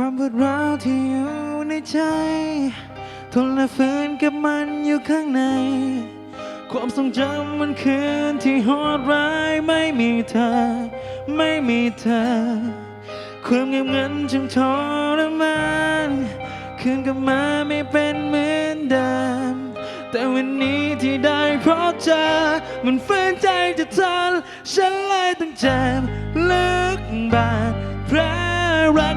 ความปวดร้าวที่อยู่ในใจ ทนและฝืนกับมันอยู่ข้างใน ความทรงจำมันคืนที่โหดร้ายไม่มีเธอ ไม่มีเธอ ความเงียบงันจึงทรมานคืนกลับมาไม่เป็นเหมือนเดิมแต่วันนี้ที่ได้เพบเจอมันฝืนใจจะทนฉันเลยต้องเจ็บลึกบาด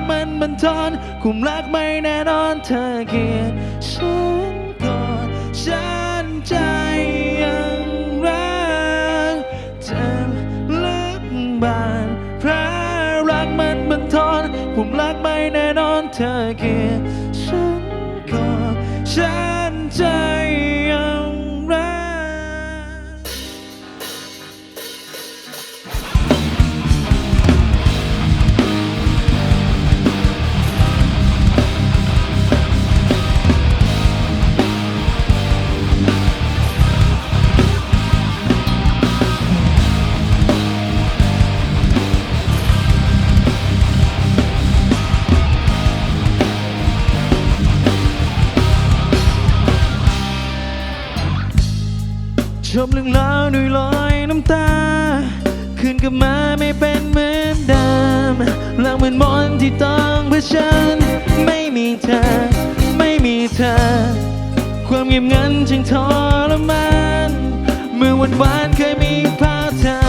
มันบันทอนคุมรักไม่แน่นอนเธอเกลียดฉันก่อนฉันใจยังรักเจ็บลึกบานพระรักมันบันทอนคุมรักไม่แน่นอนเธอเกลียด ชมเรื่องราวด้วยรอยน้ำตา คืนกลับมาไม่เป็นเหมือนเดิมหลังเหมือนมนที่ต้องเผชิญไม่มีเธอ ไม่มีเธอ ความเงียบงันจึงทรมาน เมื่อวันวานเคยมีภาพเธอ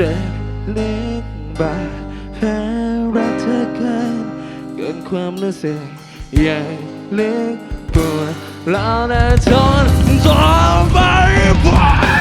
จ็บลึกบาดแผลรักเธอเกินเกินความรู้สึกใหญ่ลึกปวดแล้วแต่ทนทนไปบ่